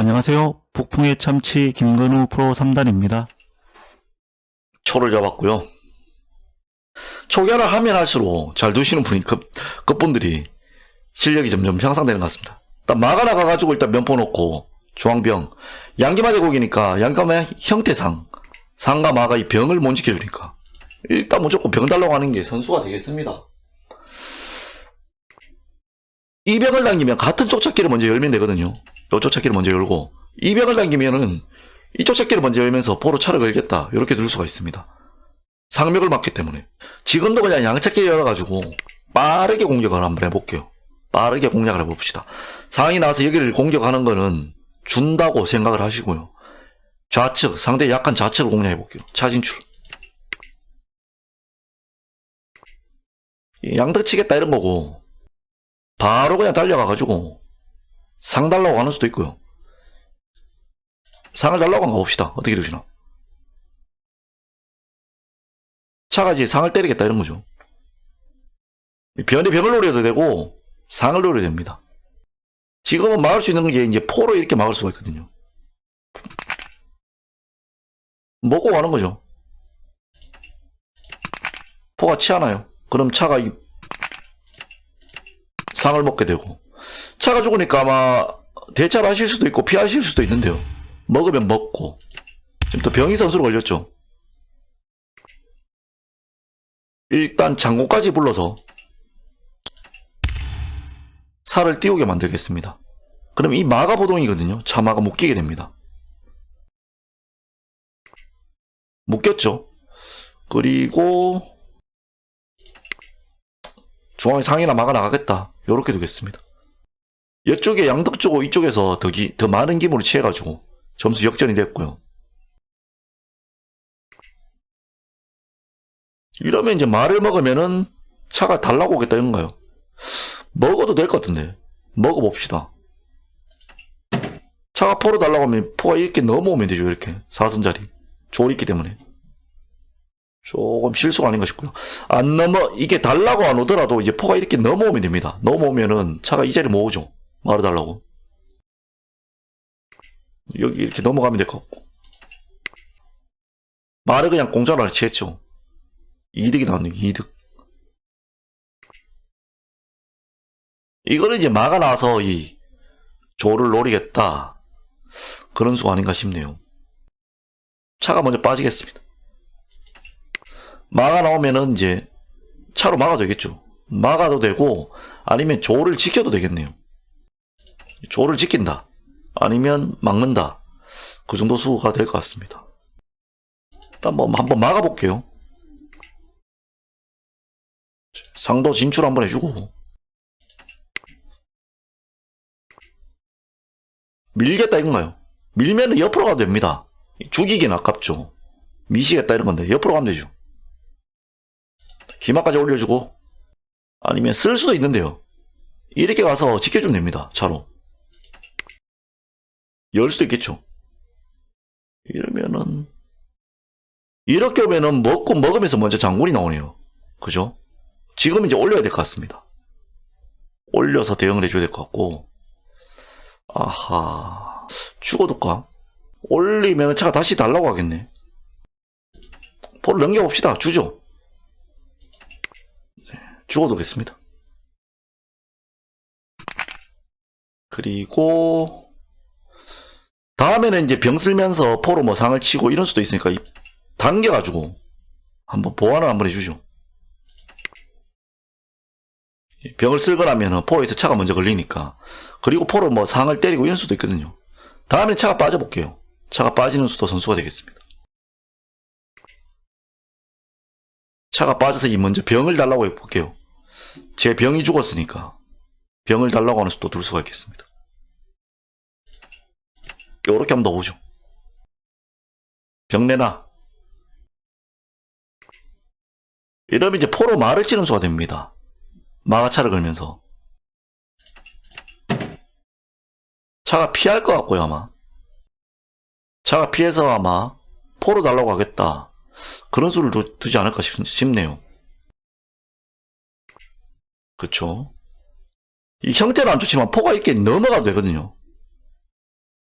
안녕하세요. 북풍의 참치 김근우 프로 3단입니다. 초를 잡았고요. 초기화를 하면 할수록 잘 두시는 분이 급, 급분들이 실력이 점점 향상되는 것 같습니다. 일단 마가 나가가지고 일단 면포 놓고 중앙병 양기마 제국이니까 양기마 형태상 상과 마가 이 병을 못 지켜주니까 일단 무조건 병 달라고 하는 게 선수가 되겠습니다. 이 병을 당기면 같은 쪽찾기를 먼저 열면 되거든요. 요 쪽찾기를 먼저 열고 이 병을 당기면은 이쪽 찾기를 먼저 열면서 포로 차를 걸겠다 이렇게 들 수가 있습니다. 상명을 맞기 때문에 지금도 그냥 양찾기 열어가지고 빠르게 공격을 한번 해볼게요. 빠르게 공략을 해봅시다. 상이 나와서 여기를 공격하는 거는 준다고 생각을 하시고요. 좌측 상대 약한 좌측을 공략해볼게요. 차진출 양득 치겠다 이런 거고 바로 그냥 달려가가지고 상 달라고 하는 수도 있고요. 상을 달라고 한가 봅시다. 어떻게 되시나? 차가 이제 상을 때리겠다 이런 거죠. 변이 병을 노려도 되고 상을 노려도 됩니다. 지금은 막을 수 있는 게 이제 포로 이렇게 막을 수가 있거든요. 먹고 가는 거죠. 포가 치않아요. 그럼 차가 이 상을 먹게 되고 차가 죽으니까 아마 대차를 하실 수도 있고 피하실 수도 있는데요. 먹으면 먹고 지금 또 병이 선수로 걸렸죠. 일단 장고까지 불러서 살을 띄우게 만들겠습니다. 그럼 이 마가 보동이거든요. 차마가 묶이게 됩니다. 묶였죠. 그리고 중앙에 상이나 마가 나가겠다. 요렇게 두겠습니다. 이쪽에 양덕 주고 이쪽에서 더, 기- 더 많은 기물을 취해가지고 점수 역전이 됐고요. 이러면 이제 말을 먹으면은 차가 달라고 오겠다 이건가요? 먹어도 될 것 같은데 먹어봅시다. 차가 포로 달라고 하면 포가 이렇게 넘어오면 되죠 이렇게 사선자리 조리 있기 때문에 조금 실수가 아닌가 싶고요. 안 넘어 이게 달라고 안 오더라도 이제 포가 이렇게 넘어오면 됩니다. 넘어오면은 차가 이 자리 못 오죠. 말을 달라고. 여기 이렇게 넘어가면 될 것 같고. 말을 그냥 공짜로 하나 치했죠. 이득이 나왔네, 이득. 이거는 이제 나서 이 조를 노리겠다. 그런 수가 아닌가 싶네요. 차가 먼저 빠지겠습니다. 마가 나오면은 이제 차로 막아도 되겠죠. 막아도 되고 아니면 조를 지켜도 되겠네요. 조를 지킨다. 아니면 막는다. 그 정도 수가 될 것 같습니다. 일단 뭐 한번 막아볼게요. 상도 진출 한번 해주고 밀겠다 이건가요? 밀면은 옆으로 가도 됩니다. 죽이긴 아깝죠. 미시겠다 이런 건데 옆으로 가면 되죠. 기마까지 올려주고 아니면 쓸 수도 있는데요. 이렇게 가서 지켜주면 됩니다. 차로. 열 수도 있겠죠. 이러면은 이렇게 오면은 먹고 먹으면서 먼저 장군이 나오네요. 그죠? 지금 이제 올려야 될 것 같습니다. 올려서 대응을 해줘야 될 것 같고 아하 죽어둘까? 올리면 차가 다시 달라고 하겠네. 볼을 넘겨봅시다. 주죠. 네, 죽어두겠습니다. 그리고 다음에는 이제 병 쓸면서 포로 뭐 상을 치고 이런 수도 있으니까 이- 당겨가지고 한번 보완을 한번 해주죠. 병을 쓸거라면 포에서 차가 먼저 걸리니까 그리고 포로 뭐 상을 때리고 이런 수도 있거든요. 다음에 차가 빠져볼게요. 차가 빠지는 수도 선수가 되겠습니다. 차가 빠져서 이 먼저 병을 달라고 해볼게요. 제 병이 죽었으니까 병을 달라고 하는 수도 둘 수가 있겠습니다. 요렇게 한번 더 보죠. 병 내놔. 이러면 이제 포로 말을 치는 수가 됩니다. 마가차를 걸면서. 차가 피할 것 같고요, 아마. 차가 피해서 아마 포로 달라고 하겠다. 그런 수를 두, 두지 않을까 싶, 싶네요. 그쵸? 이 형태는 안 좋지만 포가 이렇게 넘어가도 되거든요.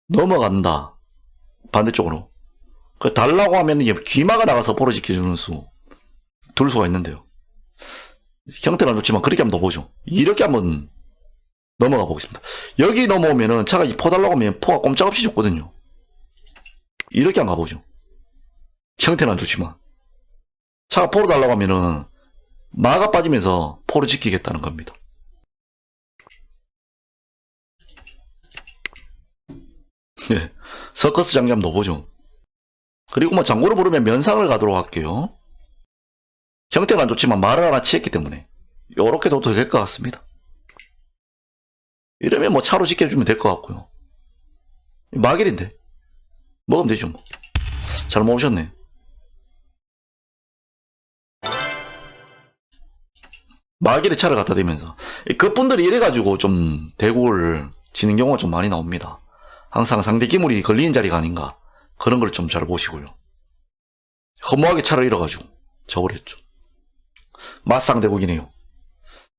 넘어간다. 반대쪽으로. 그 달라고 하면 이제 귀마가 나가서 포로 지켜주는 수. 둘 수가 있는데요. 형태는 안 좋지만 그렇게 한번 더 보죠. 이렇게 한번 넘어가 보겠습니다. 여기 넘어오면은 차가 이포 달라고 하면 포가 꼼짝없이 죽거든요. 이렇게 한번 가보죠. 형태는 안 좋지만. 차가 포로 달라고 하면은 마가 빠지면서 포를 지키겠다는 겁니다. 네. 서커스 장기 한번 더 보죠. 그리고 뭐 장고를 부르면 면상을 가도록 할게요. 형태가 안 좋지만 말을 하나 치했기 때문에 요렇게 둬도 될 것 같습니다. 이러면 뭐 차로 지켜주면 될 것 같고요. 마길인데 먹으면 되죠 뭐. 잘 모으셨네. 마길에 차를 갖다 대면서 그분들이 이래가지고 좀 대구를 지는 경우가 좀 많이 나옵니다. 항상 상대 기물이 걸리는 자리가 아닌가 그런 걸 좀 잘 보시고요. 허무하게 차를 잃어가지고 저버렸죠. 맞상 대국이네요.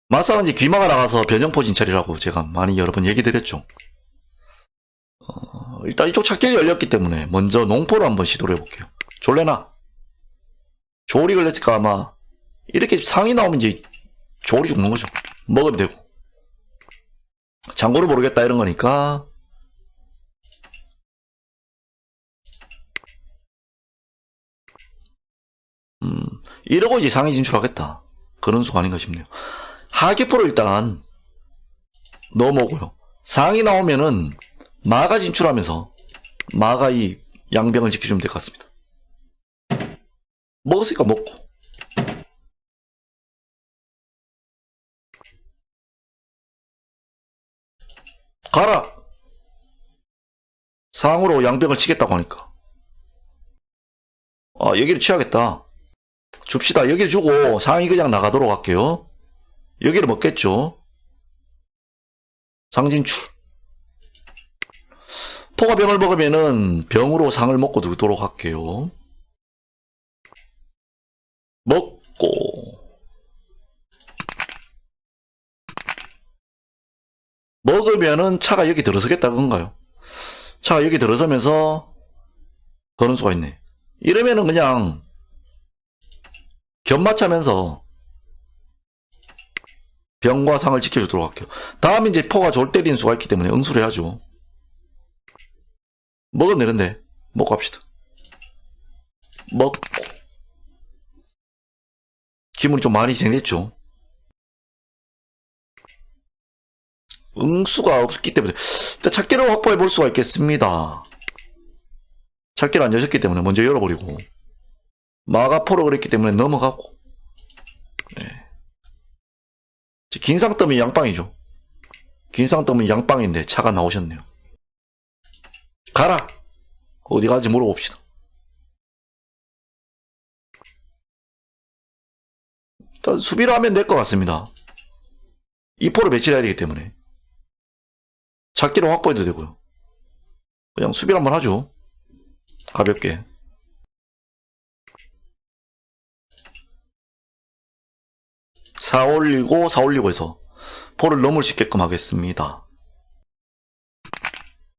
맞상은 이제 귀마가 나가서 변형포 진찰이라고 제가 많이 여러 번 얘기 드렸죠. 어, 일단 이쪽 찾길이 열렸기 때문에 먼저 농포를 한번 시도를 해볼게요. 졸래나? 조리 걸렸을까 아마 이렇게 상이 나오면 이제 조리 죽는 거죠. 먹으면 되고. 장고를 모르겠다 이런 거니까 음, 이러고 이제 상위 진출하겠다. 그런 수가 아닌가 싶네요. 하계포를 일단 넘어오고요. 상이 나오면은 마가 진출하면서 마가 이 양병을 지켜주면 될 것 같습니다. 먹었으니까 먹고. 가라! 상으로 양병을 치겠다고 하니까. 아, 여기를 치야겠다. 줍시다. 여기를 주고 상이 그냥 나가도록 할게요. 여기를 먹겠죠. 상진출. 포가 병을 먹으면은 병으로 상을 먹고 두도록 할게요. 먹고. 먹으면은 차가 여기 들어서겠다 그건가요? 차가 여기 들어서면서 그런 수가 있네. 이러면은 그냥 견마차면서 병과 상을 지켜주도록 할게요. 다음 이제 포가 졸 때리는 수가 있기 때문에 응수를 해야죠. 먹으면 되는데 먹고 합시다. 먹고 기분이 좀 많이 생겼죠. 응수가 없기 때문에 일단 찾기를 확보해 볼 수가 있겠습니다. 찾기를 안 여셨기 때문에 먼저 열어버리고 마가포로 그랬기 때문에 넘어가고 네. 긴상더미 양빵이죠. 긴상더미 양빵인데 차가 나오셨네요. 가라! 어디 가지 물어봅시다. 일단 수비를 하면 될 것 같습니다. 이포를 배치를 해야 되기 때문에. 찾기를 확보해도 되고요. 그냥 수비를 한번 하죠. 가볍게. 사 올리고 사 올리고 해서 포를 넘을 수 있게끔 하겠습니다.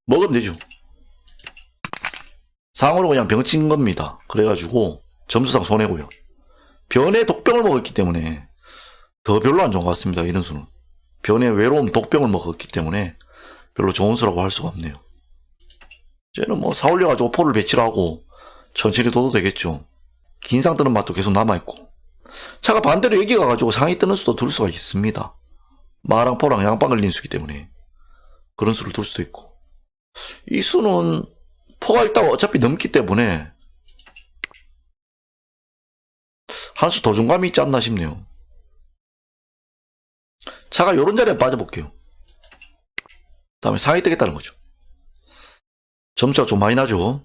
먹으면 되죠. 상으로 그냥 병친 겁니다. 그래가지고 점수상 손해고요. 변의 독병을 먹었기 때문에 더 별로 안 좋은 것 같습니다. 이런 수는. 변의 외로움 독병을 먹었기 때문에 별로 좋은 수라고 할 수가 없네요. 쟤는 뭐 사올려가지고 포를 배치를 하고 천천히 둬도 되겠죠. 긴 상 뜨는 맛도 계속 남아있고. 차가 반대로 여기 가가지고 상이 뜨는 수도 둘 수가 있습니다. 마랑 포랑 양빵 걸린 수기 때문에 그런 수를 둘 수도 있고. 이 수는 포가 일단 어차피 넘기 때문에 한 수 더 중감이 있지 않나 싶네요. 차가 요런 자리에 빠져볼게요. 다음에 상이 뜨겠다는 거죠. 점수가 좀 많이 나죠.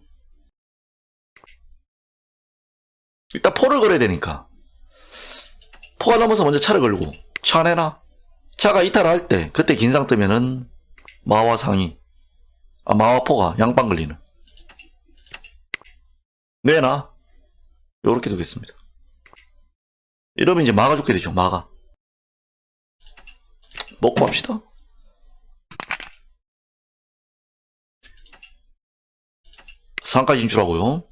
일단 포를 걸어야 되니까. 포가 넘어서 먼저 차를 걸고 차 내놔. 차가 이탈할 때 그때 긴상 뜨면은 마와 상이 아 마와 포가 양빵 걸리는 내놔. 요렇게 두겠습니다. 이러면 이제 마가 죽게 되죠. 마가 먹고 합시다. 상가 진출하고요.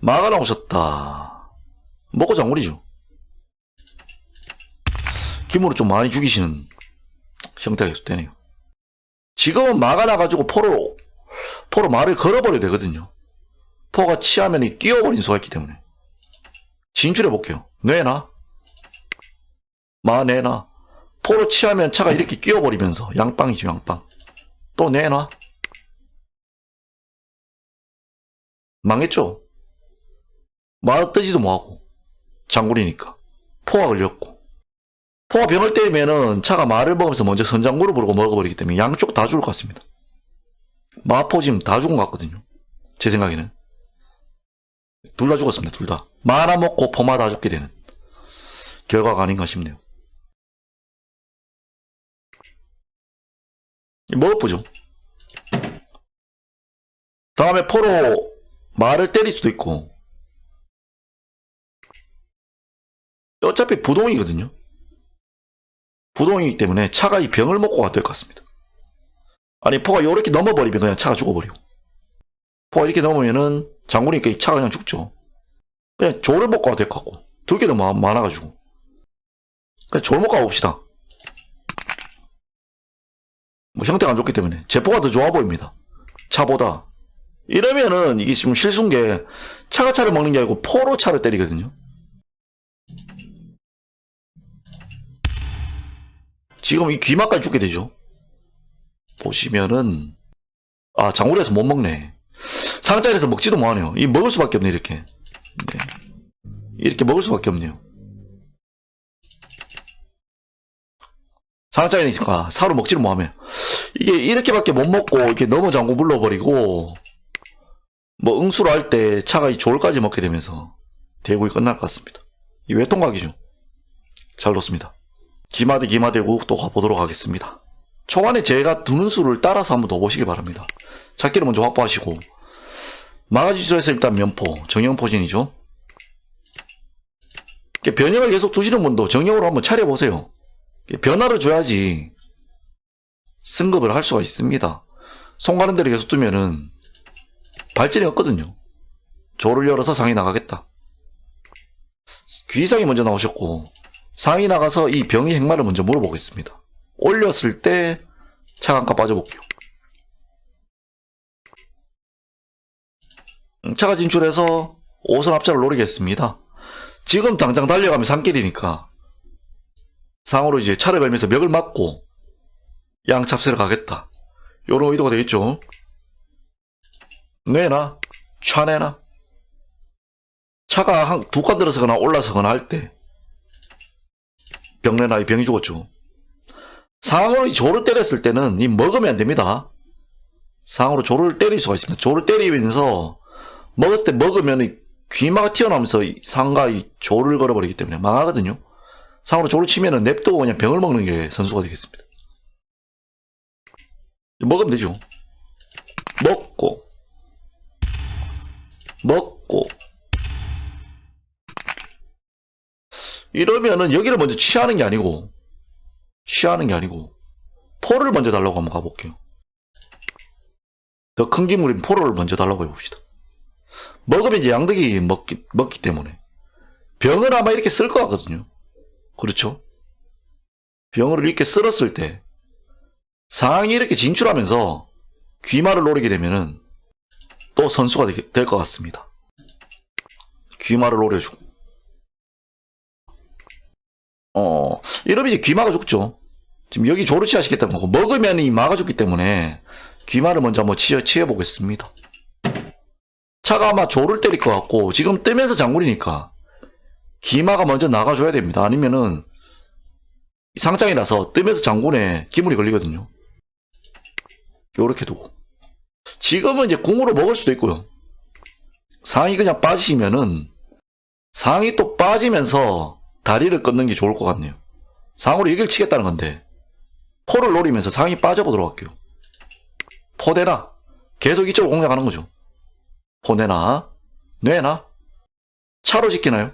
마가 나오셨다. 먹고 장군이죠. 김으로 좀 많이 죽이시는 형태가 계속 되네요. 지금은 마가 나가지고 포로, 포로 말을 걸어버려야 되거든요. 포가 치하면 이 끼어버린 수가 있기 때문에. 진출해 볼게요. 뇌나? 마 내나? 포로 치하면 차가 이렇게 끼어버리면서 양빵이죠, 양빵. 또 내놔? 망했죠? 마 뜨지도 뭐하고. 장군이니까. 포가 걸렸고. 포가 병을 때리면은 차가 말을 먹으면서 먼저 선장구를 부르고 먹어버리기 때문에 양쪽 다 죽을 것 같습니다. 마포 지금 다 죽은 것 같거든요. 제 생각에는. 둘 다 죽었습니다, 둘 다. 마 하나 먹고 포마 다 죽게 되는 결과가 아닌가 싶네요. 먹어보죠. 다음에 포로 말을 때릴 수도 있고. 어차피 부동이거든요. 부동이기 때문에 차가 이 병을 먹고 가도 될 것 같습니다. 아니, 포가 요렇게 넘어버리면 그냥 차가 죽어버리고. 포가 이렇게 넘으면은 장군이니까 이 차가 그냥 죽죠. 그냥 조를 먹고 가도 될 것 같고. 두개 너무 많아가지고. 그냥 조를 먹고 가봅시다. 뭐 형태가 안 좋기 때문에 제포가 더 좋아 보입니다. 차보다. 이러면은 이게 지금 실수인 게 차가 차를 먹는 게 아니고 포로 차를 때리거든요. 지금 이 귀마까지 죽게 되죠. 보시면은 아 장우리에서 못 먹네. 상자에서 먹지도 못하네요. 이 먹을 수밖에 없네 이렇게. 네. 이렇게 먹을 수밖에 없네요. 상자이니까 사로 먹지를 못하면 이게 이렇게밖에 못 먹고 이렇게 너무 장고 불러버리고 뭐 응수로 할 때 차가 이 졸까지 먹게 되면서 대국이 끝날 것 같습니다. 이 외통각이죠. 잘 놓습니다. 기마대 기마대국 또 가보도록 하겠습니다. 초반에 제가 두는 수를 따라서 한번 더 보시기 바랍니다. 찾기를 먼저 확보하시고 마가지수에서 일단 면포, 정형포진이죠. 변형을 계속 두시는 분도 정형으로 한번 차려보세요. 변화를 줘야지 승급을 할 수가 있습니다. 손 가는 대로 계속 두면은 발전이 없거든요. 조를 열어서 상이 나가겠다. 귀상이 먼저 나오셨고 상이 나가서 이 병의 행마를 먼저 물어보겠습니다. 올렸을 때 차간가 빠져볼게요. 음, 차가 진출해서 5선 합차를 노리겠습니다. 지금 당장 달려가면 산길이니까 상으로 이제 차를 걸면서 멱을 맞고 양찹새를 가겠다. 요런 의도가 되겠죠. 내나 차내나 차가 한 두 칸 들어서거나 올라서거나 할 때 병내나 이 병이 죽었죠. 상으로 이 조를 때렸을 때는 이 먹으면 안 됩니다. 상으로 조를 때릴 수가 있습니다. 조를 때리면서 먹었을 때 먹으면 이 귀마가 튀어나오면서 이 상과 이 조를 걸어버리기 때문에 망하거든요. 상으로 조를 치면은 냅두고 그냥 병을 먹는 게 선수가 되겠습니다. 먹으면 되죠. 먹고, 먹고. 이러면은 여기를 먼저 취하는 게 아니고, 취하는 게 아니고, 포를 먼저 달라고 한번 가볼게요. 더 큰 기물인 포를 먼저 달라고 해봅시다. 먹으면 이제 양득이 먹기, 먹기 때문에. 병을 아마 이렇게 쓸 것 같거든요. 그렇죠? 병을 이렇게 쓸었을 때 상황이 이렇게 진출하면서 귀마를 노리게 되면은 또 선수가 될 것 같습니다. 귀마를 노려주고 어 이러면 이제 귀마가 죽죠. 지금 여기 조르치 하시겠다는 거고 먹으면 이 마가 죽기 때문에 귀마를 먼저 한번 치어 치해 보겠습니다. 차가 아마 조를 때릴 것 같고 지금 뜨면서 장군이니까 기마가 먼저 나가줘야 됩니다. 아니면은 상장이라서 뜨면서 장군에 기물이 걸리거든요. 요렇게 두고 지금은 이제 궁으로 먹을 수도 있고요. 상이 그냥 빠지시면은 상이 또 빠지면서 다리를 끊는 게 좋을 것 같네요. 상으로 여길 치겠다는 건데 포를 노리면서 상이 빠져보도록 할게요. 포대나 계속 이쪽으로 공략하는 거죠. 포내나 뇌나 차로 지키나요?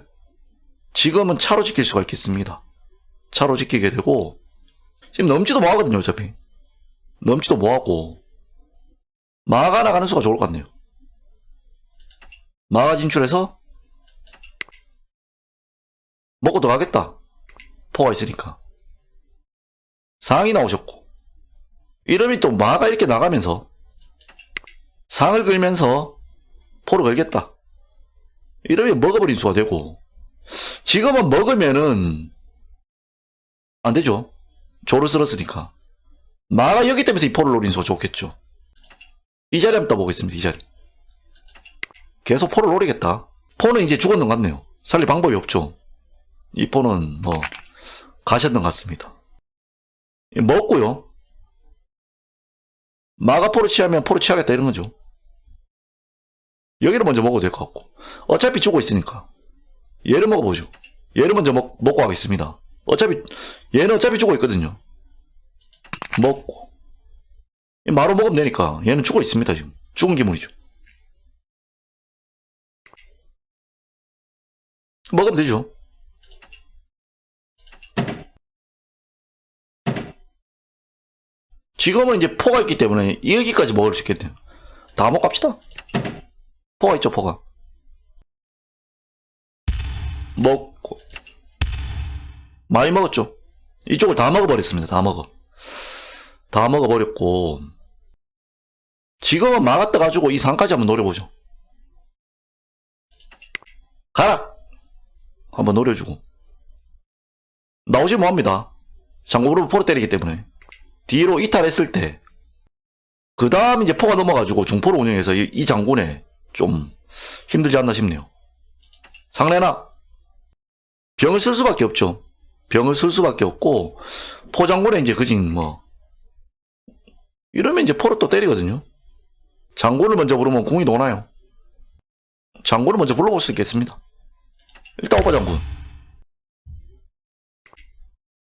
지금은 차로 지킬 수가 있겠습니다. 차로 지키게 되고 지금 넘지도 뭐하거든요 어차피 넘지도 뭐하고 마가 나가는 수가 좋을 것 같네요. 마가 진출해서 먹고 들어가겠다. 포가 있으니까. 상이 나오셨고 이러면 또 마가 이렇게 나가면서 상을 걸면서 포를 걸겠다. 이러면 먹어버린 수가 되고 지금은 먹으면은 안 되죠. 조를 쓸었으니까. 마가 여기 때문에 이 포를 노린 수가 좋겠죠. 이 자리 한번 떠보겠습니다. 이 자리. 계속 포를 노리겠다. 포는 이제 죽었는 것 같네요. 살릴 방법이 없죠. 이 포는 뭐 가셨는 것 같습니다. 먹고요. 마가 포를 취하면 포를 취하겠다 이런 거죠. 여기를 먼저 먹어도 될 것 같고. 어차피 죽어 있으니까. 얘를 먹어보죠. 얘를 먼저 먹, 먹고 가겠습니다. 어차피, 얘는 어차피 죽어 있거든요. 먹고. 마로 먹으면 되니까. 얘는 죽어 있습니다, 지금. 죽은 기물이죠. 먹으면 되죠. 지금은 이제 포가 있기 때문에 여기까지 먹을 수 있겠네요. 다 먹고 갑시다. 포가 있죠, 포가. 먹고. 많이 먹었죠. 이쪽을 다 먹어버렸습니다. 다 먹어. 다 먹어버렸고. 지금은 막았다 가지고 이 상까지 한번 노려보죠. 가라! 한번 노려주고. 나오지 뭐합니다. 장고로 포로 때리기 때문에. 뒤로 이탈했을 때. 그 다음 이제 포가 넘어가지고 중포를 운영해서 이, 이 장군에 좀 힘들지 않나 싶네요. 상래나 병을 쓸 수밖에 없죠. 병을 쓸 수밖에 없고 포장군에 이제 그진 뭐 이러면 이제 포로 또 때리거든요. 장군을 먼저 부르면 궁이 도나요. 장군을 먼저 불러볼 수 있겠습니다. 일단 오빠 장군.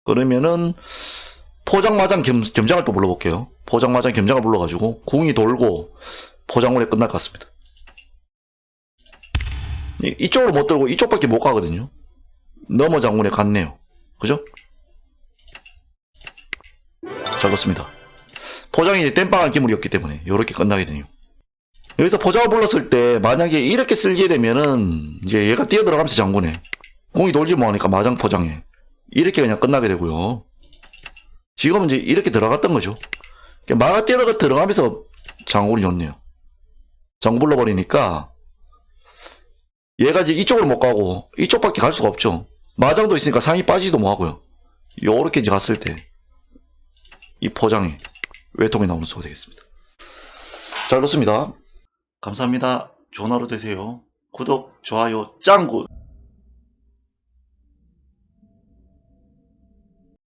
그러면은 포장마장 겸, 겸장을 또 불러볼게요. 포장마장 겸장을 불러가지고 궁이 돌고 포장군에 끝날 것 같습니다. 이, 이쪽으로 못 들고 이쪽밖에 못 가거든요. 넘어 장군에 갔네요. 그죠? 잘 그렇습니다. 포장이 이제 땜빵할 기물이었기 때문에 이렇게 끝나게 되네요. 여기서 포장을 불렀을 때 만약에 이렇게 쓸게 되면은 이제 얘가 뛰어 들어가면서 장군에 공이 돌지 뭐하니까 마장 포장에 이렇게 그냥 끝나게 되고요. 지금은 이제 이렇게 들어갔던 거죠. 마가 뛰어가 들어가면서 장군이 좋네요. 장군 불러버리니까 얘가 이제 이쪽으로 못 가고 이쪽밖에 갈 수가 없죠. 마장도 있으니까 상이 빠지도 못하고요. 요렇게 이제 갔을 때 이 포장이 외통이 나오는 수가 되겠습니다. 잘 그렇습니다. 감사합니다. 좋은 하루 되세요. 구독, 좋아요, 짱구